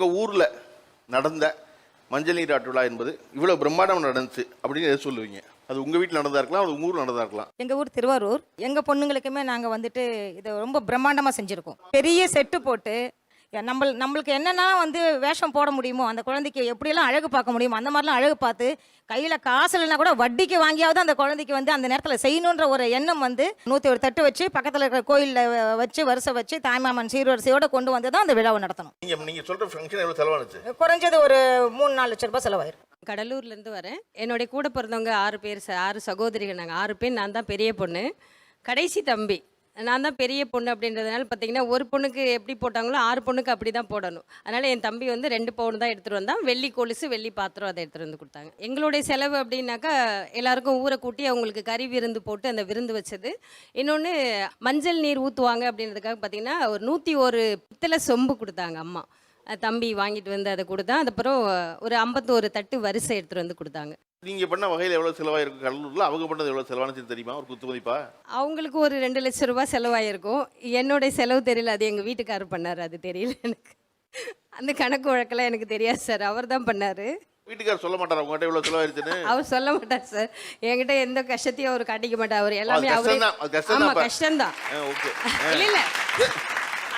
உங்கள் ஊரில் நடந்த மஞ்சள் நீராட்டு விழா என்பது இவ்வளோ பிரம்மாண்டம் நடந்துச்சு அப்படின்னு சொல்லுவீங்க? அது உங்கள் வீட்டில் நடந்தா இருக்கலாம் அது உங்கள் ஊரில் நடந்தா இருக்கலாம். எங்கள் ஊர் திருவாரூர் எங்கள் பொண்ணுங்களுக்குமே நாங்கள் வந்துட்டு இதை ரொம்ப பிரம்மாண்டமாக செஞ்சுருக்கோம். பெரிய செட்டு போட்டு நம்ம நம்மளுக்கு என்னென்ன வந்து வேஷம் போட முடியுமோ அந்த குழந்தைக்கு எப்படியெல்லாம் அழகு பார்க்க முடியுமோ அந்த மாதிரிலாம் அழகு பார்த்து கையில் காசு இல்லைனா கூட வட்டிக்கு வாங்கியாவது அந்த குழந்தைக்கு வந்து அந்த நேரத்தில் செய்யணுன்ற ஒரு எண்ணம் வந்து நூற்றி ஒரு தட்டு வச்சு பக்கத்தில் இருக்கிற கோயிலில் வச்சு வருஷம் வச்சு தாய்மாமன் சீர்வரிசையோடு கொண்டு வந்து தான் அந்த விழாவை நடத்தணும். நீங்கள் நீங்கள் சொல்கிற ஃபங்க்ஷன் எவ்வளோ செலவானுச்சு? குறைஞ்சது ஒரு மூணு நாலு லட்ச ரூபாய் செலவாயிரும் கடலூர்லேருந்து வரேன். என்னுடைய கூட பிறந்தவங்க ஆறு பேர் ச- ஆறு சகோதரிகள். நாங்கள் ஆறு பேர் நான் தான் பெரிய பொண்ணு. கடைசி தம்பி. நான் தான் பெரிய பொண்ணு அப்படின்றதுனால பார்த்தீங்கன்னா ஒரு பொண்ணுக்கு எப்படி போட்டாங்களோ ஆறு பொண்ணுக்கு அப்படி தான் போடணும். அதனால் என் தம்பி வந்து ரெண்டு பவுன் தான் எடுத்துகிட்டு வந்தான். வெள்ளி கொலுசு வெள்ளி பாத்திரம் அதை எடுத்துகிட்டு வந்து கொடுத்தாங்க. எங்களுடைய செலவு அப்படின்னாக்கா எல்லாருக்கும் ஊரை கூட்டி அவங்களுக்கு கறி விருந்து போட்டு அந்த விருந்து வச்சது. இன்னொன்று மஞ்சள் நீர் ஊற்றுவாங்க அப்படின்றதுக்காக பார்த்தீங்கன்னா ஒரு நூற்றி ஒரு பித்தளை சொம்பு கொடுத்தாங்க அம்மா. தம்பி வாங்கிட்டு வந்து அதை கொடுத்தான் அதுக்கப்புறம் ஒரு ஐம்பத்தோரு தட்டு வரிசை எடுத்துகிட்டு வந்து கொடுத்தாங்க. நீங்கள் பண்ண வகையில் எவ்வளோ செலவாயிருக்கும் கடலூரில் அவங்க பண்ணது எவ்வளோ செலவானுச்சுன்னு தெரியுமா? ஒரு குத்து மதிப்பா அவங்களுக்கு ஒரு ரெண்டு லட்ச ரூபாய் செலவாயிருக்கும். என்னுடைய செலவு தெரியல. அது எங்கள் வீட்டுக்காரர் பண்ணார். அது தெரியல எனக்கு. அந்த கணக்கு வழக்கெல்லாம் எனக்கு தெரியாது சார். அவர் தான் பண்ணார். வீட்டுக்காரர் சொல்ல மாட்டார்? உங்கள்கிட்ட எவ்வளோ செலவாயிருச்சுன்னு? அவர் சொல்ல மாட்டார் சார். என்கிட்ட எந்த கஷ்டத்தையும் அவர் காட்டிக்க மாட்டார். அவர் எல்லாமே அவரே அப்ப. கஷ்டம்தான். ஓகே. இல்ல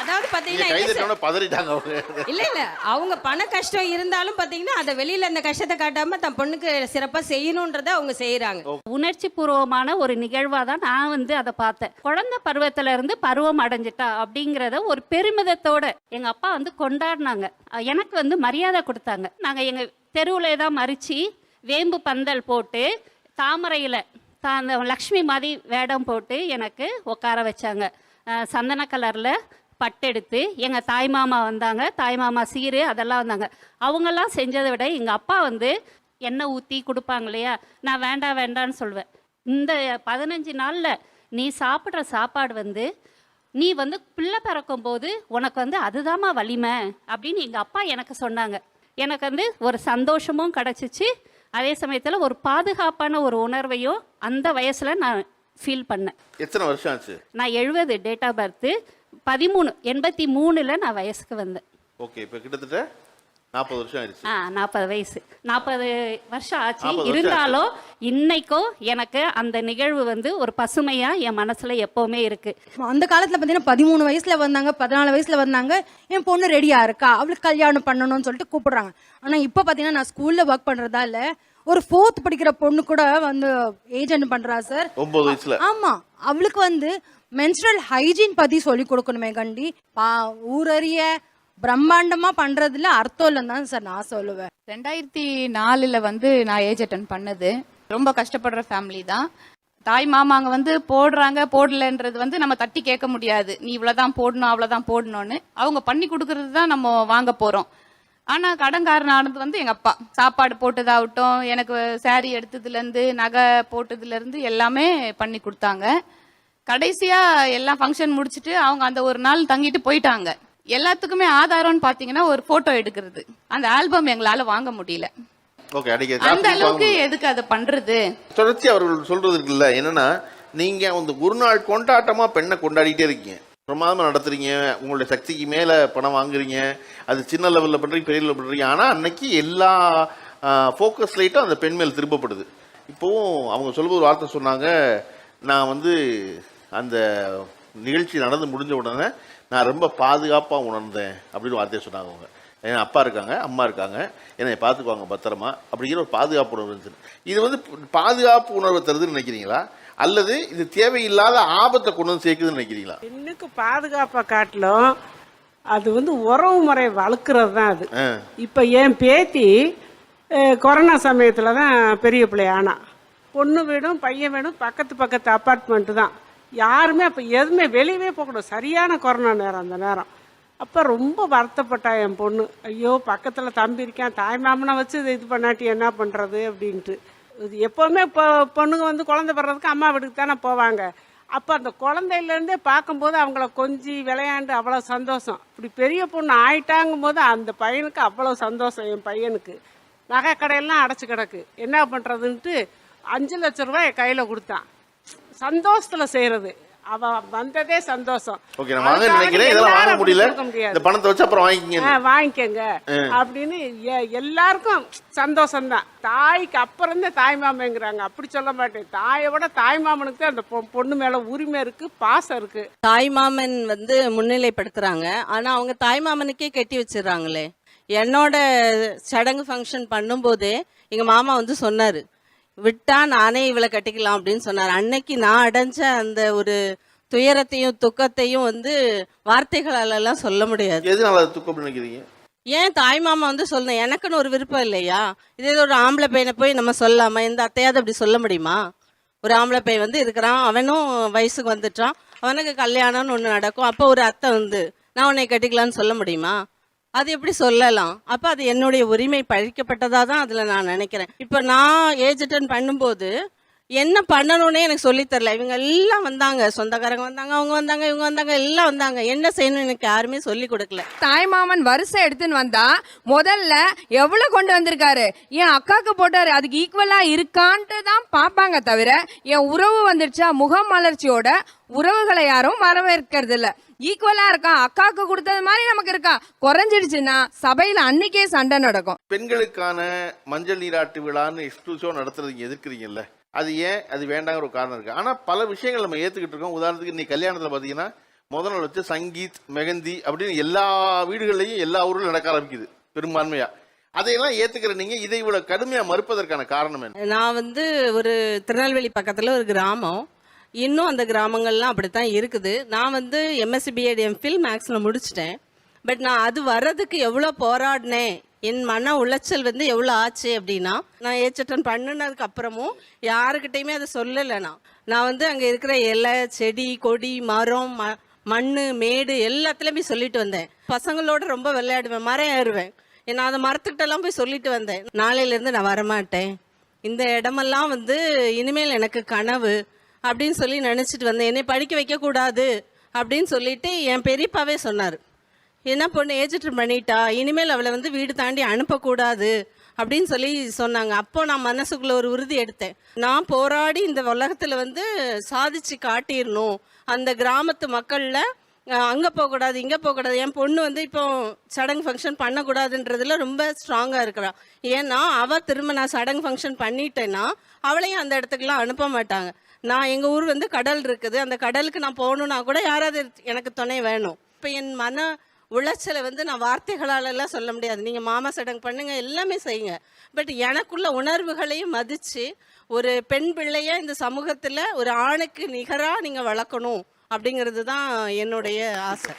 அதாவது பாத்தீங்கன்னா நீங்கள். தட்டோட பதறிட்டாங்க அவங்க. இல்ல இல்ல. அவங்க பண கஷ்டம் இருந்தாலும் பாத்தீங்கன்னா அதை வெளியில அந்த கஷ்டத்தை காட்டாம தன் பொண்ணுக்கு சிறப்பா செய்யணுன்றத அவங்க செய்யறாங்க உணர்ச்சி பூர்வமான ஒரு நிகழ்வாக தான் நான் வந்து அதை பார்த்தேன். குழந்தை பருவத்துல இருந்து பருவம் அடைஞ்சிட்டா அப்படிங்கிறத ஒரு பெருமிதத்தோட எங்க அப்பா வந்து கொண்டாடினாங்க. எனக்கு வந்து மரியாதை கொடுத்தாங்க. நாங்க எங்க தெருவுல தான் மறிச்சு வேம்பு பந்தல் போட்டு தாமரையில தா- அந்த லக்ஷ்மி மாதிரி வேடம் போட்டு எனக்கு உட்கார வச்சாங்க. சந்தன கலர்ல பட்டெடுத்து எங்கள் தாய்மாமா வந்தாங்க. தாய்மாமா சீரு அதெல்லாம் வந்தாங்க. அவங்கெல்லாம் செஞ்சதை விட எங்கள் அப்பா வந்து எண்ணெய் ஊற்றி கொடுப்பாங்க இல்லையா? நான் வேண்டாம் வேண்டான்னு சொல்லுவேன். இந்த பதினஞ்சு நாளில் நீ சாப்பிட்ற சாப்பாடு வந்து நீ வந்து பிள்ளை பிறக்கும் போது உனக்கு வந்து அதுதாம்மா வலிமை அப்படின்னு எங்கள் அப்பா எனக்கு சொன்னாங்க. எனக்கு வந்து ஒரு சந்தோஷமும் கிடச்சிச்சு. அதே சமயத்தில் ஒரு பாதுகாப்பான ஒரு உணர்வையும் அந்த வயசில் நான் ஃபீல் பண்ணேன். எத்தனை வருஷம் ஆச்சு? நான் எழுபது டேட் ஆஃப் பர்த்து பதிமூணு எண்பத்தி மூணில் நான் வயசுக்கு வந்தேன். ஓகே இப்போ கிட்டத்தட்ட? நாற்பது வருஷம் ஆயிடுச்சு. ஆ நாற்பது வயசு. நாற்பது வருஷம் ஆச்சு. 40 வருஷம் இருந்தாலும் இன்னைக்கும் எனக்கு அந்த நிகழ்வு வந்து ஒரு பசுமையாக என் மனசில் எப்போவுமே இருக்குது அந்த காலத்துல பார்த்தீங்கன்னா பதிமூணு வயசுல வந்தாங்க பதினாலு வயசுல வந்தாங்க என் பொண்ணு ரெடியா இருக்கா? அவளுக்கு கல்யாணம் பண்ணணும்னு சொல்லிட்டு கூப்பிடுறாங்க. ஆனா இப்போ பார்த்தீங்கன்னா நான் ஸ்கூல்ல ஒர்க் பண்றதால ஒரு ஃபோர்த் படிக்கிற பொண்ணு கூட வந்து ஏஜென்ட் பண்றா சார் ஒன்பது வயசுல. ஆமா அவளுக்கு வந்து மென்ஸ்ட்ரல் ஹைஜீன் பத்தி சொல்லி கொடுக்கணுமே கண்டி. பா ஊரறிய பிரம்மாண்டமா பண்றதுல அர்த்தம் இல்லைன்னு தான் சார் நான் சொல்லுவேன். ரெண்டாயிரத்தி நாலுல வந்து நான் ஏஜ் அட்டன் பண்ணது. ரொம்ப கஷ்டப்படுற ஃபேமிலி தான். தாய் மாமாங்க வந்து போடுறாங்க போடலன்றது வந்து நம்ம தட்டி கேட்க முடியாது. நீ இவ்வளவுதான் போடணும் அவ்வளவுதான் போடணும்னு. அவங்க பண்ணி கொடுக்கறது தான் நம்ம வாங்க போறோம். ஆனா கடன்காரன் ஆனது வந்து எங்க அப்பா. சாப்பாடு போட்டதாகட்டும் எனக்கு சேரீ எடுத்ததுல இருந்து நகை போட்டதுல இருந்து எல்லாமே பண்ணி கொடுத்தாங்க. கடைசியா எல்லாம் ஃபங்க்ஷன் முடிச்சுட்டு அவங்க அந்த ஒரு நாள் தங்கிட்டு போயிட்டாங்க. எல்லாத்துக்குமே ஆதாரம்னு பாத்தீங்கன்னா ஒரு போட்டோ எடுக்கிறது. அந்த ஆல்பம் எங்களால வாங்க முடியல. அந்த அளவுக்கு எதுக்கு அதை பண்றது? தொடர்ச்சி அவர்கள் சொல்றது இருக்குல்ல என்னன்னா நீங்க அந்த ஒரு நாள் கொண்டாட்டமா பெண்ணை கொண்டாடிட்டே இருக்கீங்க. பிரமாதமா நடத்துறீங்க உங்களுடைய சக்திக்கு மேல பணம் வாங்குறீங்க அது சின்ன லெவல்ல பண்றீங்க பெரிய லெவலில் பண்றீங்க. ஆனா அன்னைக்கு எல்லா ஃபோக்கஸ் லைட்டும் அந்த பெண் மேல் திருப்பப்படுது இப்போவும் அவங்க சொல்லும்போது ஒரு வார்த்தை சொன்னாங்க நான் வந்து அந்த நிகழ்ச்சி நடந்து முடிஞ்ச உடனே நான் ரொம்ப பாதுகாப்பாக உணர்ந்தேன் அப்படின்னு வார்த்தையை சொன்னாங்க அவங்க. என் அப்பா இருக்காங்க அம்மா இருக்காங்க. என்னை பார்த்துக்குவாங்க பத்திரமா அப்படிங்கிற ஒரு பாதுகாப்பு உணர்வு இருந்துச்சு. இது வந்து பாதுகாப்பு உணர்வை தருதுன்னு நினைக்கிறீங்களா? அல்லது இது தேவையில்லாத ஆபத்தை கொண்டு வந்து சேர்க்குதுன்னு நினைக்கிறீங்களா? பெண்ணுக்கு பாதுகாப்பை காட்டிலும் அது வந்து உறவு முறை வளர்க்குறது தான் அது. இப்போ என் பேத்தி கொரோனா சமயத்தில் தான் பெரிய பிள்ளை ஆனா. பொண்ணு வீடும் பையன் வீடும் பக்கத்து பக்கத்து அப்பார்ட்மெண்ட்டு தான். யாருமே அப்போ எதுவுமே வெளியவே போகக்கூடாது சரியான கொரோனா நேரம் அந்த நேரம். அப்போ ரொம்ப வருத்தப்பட்டா என் பொண்ணு. ஐயோ பக்கத்தில் தம்பி இருக்கான் தாய் மாமனை வச்சு இதை இது பண்ணாட்டி என்ன பண்ணுறது அப்படின்ட்டு. இது எப்போவுமே இப்போ பொண்ணுங்க வந்து குழந்தை படுறதுக்கு அம்மா வீட்டுக்கு தானே போவாங்க. அப்போ அந்த குழந்தையிலேருந்தே பார்க்கும்போது அவங்கள கொஞ்சி விளையாண்டு அவ்வளோ சந்தோஷம். இப்படி பெரிய பொண்ணு ஆயிட்டாங்கும் போது அந்த பையனுக்கு அவ்வளோ சந்தோஷம் என் பையனுக்கு. நகை கடையெல்லாம் அடைச்சி கிடக்கு. என்ன பண்ணுறதுன்ட்டு அஞ்சு லட்ச ரூபாய் என் கையில் கொடுத்தான். சந்தோஷத்தில் செய்கிறது அவ வந்ததே சந்தோஷம். ஓகே நான் வாங்க நினைக்கிறேன். இதெல்லாம் வாங்க முடியல. இந்த பணத்தை வச்சு அப்புறம் வாங்கிக்கங்க. வாங்கிக்கங்க. அப்படின்னு எ- எல்லாருக்கும் சந்தோஷம்தான். தாய்க்கு அப்புறம் தான் தாய் மாமங்கிறாங்க. அப்படி சொல்ல மாட்டேன். தாயை விட தாய் மாமனுக்கு தான் அந்த பொ- பொண்ணு மேல உரிமை இருக்கு பாசம் இருக்கு. தாய் மாமன் வந்து முன்னிலைப்படுத்துறாங்க. ஆனா அவங்க தாய் மாமனுக்கே கட்டி வச்சிடுறாங்களே. என்னோட சடங்கு ஃபங்க்ஷன் பண்ணும்போதே எங்க மாமா வந்து சொன்னாரு. விட்டா நானே இவளை கட்டிக்கலாம் அப்படின்னு சொன்னார். அன்னைக்கு நான் அடைஞ்ச அந்த ஒரு துயரத்தையும் துக்கத்தையும் வந்து வார்த்தைகளால எல்லாம் சொல்ல முடியாது. எதனால துக்கம் நினைக்கிறீங்க? ஏன் தாய் மாமா வந்து சொல்லணும்? எனக்குன்னு ஒரு விருப்பம் இல்லையா? இதே ஒரு ஆம்பளை பையனை போய் நம்ம சொல்லாம இந்த அத்தையாவது அப்படி சொல்ல முடியுமா? ஒரு ஆம்பளை பையன் வந்து இருக்கிறான் அவனும் வயசுக்கு வந்துட்டான் அவனுக்கு கல்யாணம்னு ஒன்று நடக்கும். அப்போ ஒரு அத்தை வந்து நான் உன்னை கட்டிக்கலான்னு சொல்ல முடியுமா? அது எப்படி சொல்லலாம்? அப்போ அது என்னுடைய உரிமை பழிக்கப்பட்டதாக தான் அதில் நான் நினைக்கிறேன். இப்போ நான் ஏஜ் அட்டன் பண்ணும்போது என்ன பண்ணணும்னே எனக்கு சொல்லித் தரல. இவங்க எல்லாம் வந்தாங்க. சொந்தக்காரங்க வந்தாங்க அவங்க வந்தாங்க இவங்க வந்தாங்க எல்லாம் வந்தாங்க. என்ன செய்யணும்னு எனக்கு யாருமே சொல்லி கொடுக்கல. தாய்மாமன் வரிசை எடுத்துன்னு வந்தா முதல்ல எவ்வளவு கொண்டு வந்திருக்காரு? என் அக்காக்கு போட்டாரு. அதுக்கு ஈக்குவலா இருக்கான்ட்டு தான் பார்ப்பாங்க தவிர என் உறவு வந்துடுச்சா முகமலர்ச்சியோட உறவுகளை யாரும் வரவேற்கிறது இல்ல ஈக்குவலா இருக்கான் அக்காக்கு கொடுத்தது மாதிரி நமக்கு இருக்கா? குறைஞ்சிடுச்சுன்னா சபையில அன்னைக்கே சண்டை நடக்கும். பெண்களுக்கான மஞ்சள் நீராட்டு விழான்னு எக்ஸ்க்ளூசிவாக நடத்துறதுங்க எதிர்க்கிறீங்கல்ல அது ஏன்? அது வேண்டாங்கிற ஒரு காரணம் இருக்குது ஆனால் பல விஷயங்கள் நம்ம ஏற்றுக்கிட்டு இருக்கோம். உதாரணத்துக்கு இன்னைக்கு கல்யாணத்தில் பார்த்தீங்கன்னா முதல் நாள் வச்சு சங்கீத் மெகந்தி அப்படின்னு எல்லா வீடுகள்லையும் எல்லா ஊரிலும் நடக்க ஆரம்பிக்குது பெரும்பான்மையாக அதையெல்லாம் ஏத்துக்கிற நீங்க இதை இவ்வளவு கடுமையா மறுப்பதற்கான காரணம் என்ன? நான் வந்து ஒரு திருநெல்வேலி பக்கத்தில் ஒரு கிராமம். இன்னும் அந்த கிராமங்கள்லாம் அப்படித்தான் இருக்குது. நான் வந்து எம்எஸ்சி பிஎட் எம்ஃபில் மேக்ஸில் முடிச்சிட்டேன். பட் நான் அது வர்றதுக்கு எவ்வளோ போராடினேன்? என் மன உளைச்சல் வந்து எவ்வளோ ஆச்சு அப்படின்னா நான் ஏச்சட்டன் பண்ணினதுக்கு அப்புறமும் யாருக்கிட்டையுமே அதை சொல்லலை நான். நான் வந்து அங்கே இருக்கிற இலை செடி கொடி மரம் ம மண் மேடு எல்லாத்துலேயுமே சொல்லிட்டு வந்தேன். பசங்களோட ரொம்ப விளையாடுவேன் மரம் ஏறுவேன் நான் அந்த மரத்துக்கிட்டலாம் போய் சொல்லிட்டு வந்தேன். நாளையிலேருந்து நான் வரமாட்டேன். இந்த இடமெல்லாம் வந்து இனிமேல் எனக்கு கனவு அப்படின்னு சொல்லி நினச்சிட்டு வந்தேன். என்னை படிக்க வைக்கக்கூடாது அப்படின்னு சொல்லிட்டு என் பெரியப்பாவே சொன்னார். என்ன பொண்ணு ஏஜெட்டன் பண்ணிட்டா? இனிமேல் அவளை வந்து வீடு தாண்டி அனுப்பக்கூடாது அப்படின்னு சொல்லி சொன்னாங்க. அப்போ நான் மனசுக்குள்ள ஒரு உறுதி எடுத்தேன். நான் போராடி இந்த உலகத்தில் வந்து சாதிச்சு காட்டிடணும் அந்த கிராமத்து மக்களில் அங்கே போகக்கூடாது இங்கே போகக்கூடாது. என் பொண்ணு வந்து இப்போ சடங்கு ஃபங்க்ஷன் பண்ணக்கூடாதுன்றதுல ரொம்ப ஸ்ட்ராங்காக இருக்கிறாள் ஏன்னா அவள் திரும்ப நான் சடங்கு ஃபங்க்ஷன் பண்ணிட்டேன்னா அவளையும் அந்த இடத்துக்குலாம் அனுப்ப மாட்டாங்க. நான் எங்கள் ஊர் வந்து கடல் இருக்குது. அந்த கடலுக்கு நான் போகணுன்னா கூட யாராவது எனக்கு துணை வேணும். இப்போ என் மன உளைச்சலை வந்து நான் வார்த்தைகளாலெல்லாம் சொல்ல முடியாது. நீங்கள் மாமா சடங்கு பண்ணுங்கள் எல்லாமே செய்யுங்க. பட் எனக்குள்ள உணர்வுகளையும் மதித்து ஒரு பெண் பிள்ளையை இந்த சமூகத்தில் ஒரு ஆணுக்கு நிகராக நீங்கள் வளர்க்கணும் அப்படிங்கிறது தான் என்னுடைய ஆசை.